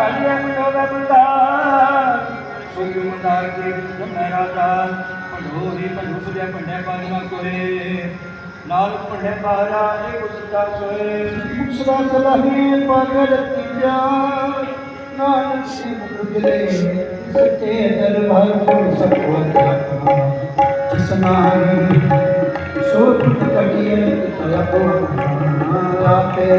ਕਾਲੀਆ ਮਨੋਗਾ ਬੰਦਾ ਸੁਖ ਮੰਦਾਰ ਕੇ ਜਮੈ ਰਾਜਾ ਭੰਡੋਰੀ ਭੰਡੂ ਸੁਜਿਆ ਭੰਡੇ ਬਾਜਵਾ ਕੋਏ ਨਾਲ ਭੰਡੇ ਬਾਰਾ ਇਹ ਉਸਦਾ ਸੋਏ ਮੁਕਸਦਾ ਸਲਾਹੀ ਪਾਗਲ ਕੀਆ ਨਾਨਕ ਸਿੰਘ ਗੁਜਰੇ ਸੱਚੇ ਦਰਬਾਰ ਕੋ ਜਿਸ ਨਾਰੀ ਸੋਤ ਕਟਿਏ ਤਲਪੋ ਆਪੇ